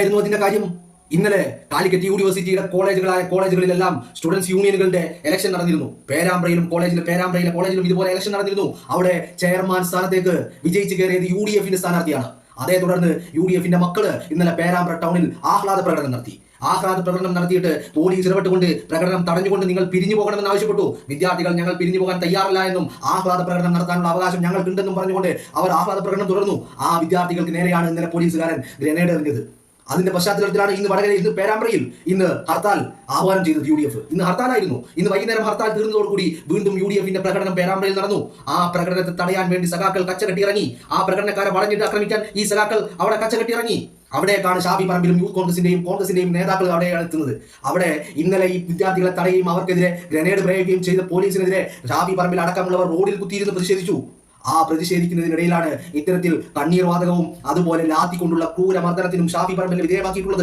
എന്തായിരുന്നു അതിന്റെ കാര്യം. ഇന്നലെ കാലിക്കറ്റ് യൂണിവേഴ്സിറ്റിയുടെ കോളേജുകളായ കോളേജുകളിലെല്ലാം സ്റ്റുഡൻസ് യൂണിയനുകളുടെ ഇലക്ഷൻ നടന്നിരുന്നു. പേരാമ്പ്രയിലും കോളേജിലും പേരാമ്പ്രയിലെ കോളേജിലും ഇതുപോലെ ഇലക്ഷൻ നടന്നിരുന്നു. അവിടെ ചെയർമാൻ സ്ഥാനത്തേക്ക് വിജയിച്ച് കയറിയത് യു ഡി എഫിന്റെ സ്ഥാനാർത്ഥിയാണ്. അതേ തുടർന്ന് യു ഡി എഫിന്റെ മക്കൾ ഇന്നലെ പേരാമ്പ്ര ടൗണിൽ ആഹ്ലാദ പ്രകടനം നടത്തി. ആഹ്ലാദ പ്രകടനം നടത്തിയിട്ട് പോലീസ് ഇടപെട്ടുകൊണ്ട് പ്രകടനം തടഞ്ഞുകൊണ്ട് നിങ്ങൾ പിരിഞ്ഞു പോകണമെന്ന് ആവശ്യപ്പെട്ടു. വിദ്യാർത്ഥികൾ ഞങ്ങൾ പിരിഞ്ഞു പോകാൻ തയ്യാറില്ല എന്നും ആഹ്ലാദ പ്രകടനം നടത്താനുള്ള അവകാശം ഞങ്ങൾക്കുണ്ടെന്നും പറഞ്ഞുകൊണ്ട് അവർ ആഹ്ലാദ പ്രകടനം തുടർന്നു. ആ വിദ്യാർത്ഥികൾക്ക് നേരെയാണ് ഇന്നലെ പോലീസുകാരൻ ഗ്രനേഡ് എറിഞ്ഞത്. അതിന്റെ പശ്ചാത്തലത്തിലാണ് ഇന്ന് വടകര ഇന്ന് പേരാമ്പ്രയിൽ ഇന്ന് ഹർത്താൽ ആഹ്വാനം ചെയ്തത് യു ഡി എഫ്. ഇന്ന് ഹർത്താലായിരുന്നു. ഇന്ന് വൈകുന്നേരം ഹർത്താൽ തീർന്നതോടുകൂടി വീണ്ടും യു ഡി എഫിന്റെ പ്രകടനം പേരാമ്പ്രയിൽ നടന്നു. ആ പ്രകടനത്തെ തടയാൻ വേണ്ടി സഖാക്കൾ കച്ചകെട്ടി ഇറങ്ങി ആ പ്രകടനക്കാരെ വളഞ്ഞിട്ട് ആക്രമിക്കാൻ ഈ സഖാക്കൾ അവിടെ കച്ചകെട്ടി ഇറങ്ങി അവിടേക്കാണ് ഷാഫി പറമ്പിലും യൂത്ത് കോൺഗ്രസിന്റെയും കോൺഗ്രസിന്റെയും നേതാക്കൾ അവിടെയാണ് എത്തുന്നത്. അവിടെ ഇന്നലെ ഈ വിദ്യാർത്ഥികളെ തടയുകയും അവർക്കെതിരെ ഗ്രനേഡ് പ്രയോഗിക്കുകയും ചെയ്ത പോലീസിനെതിരെ ഷാഫി പറമ്പിൽ അടക്കമുള്ളവർ റോഡിൽ കുത്തിയിരുന്ന് പ്രതിഷേധിച്ചു. ആ പ്രതിഷേധിക്കുന്നതിനിടയിലാണ് ഇത്തരത്തിൽ കണ്ണീർ വാതകവും അതുപോലെ ലാത്തിക്കൊണ്ടുള്ള ക്രൂരമർദ്ദനത്തിനും ഷാഫി പറമ്പിൽ വിധേയമാക്കിയിട്ടുള്ളത്.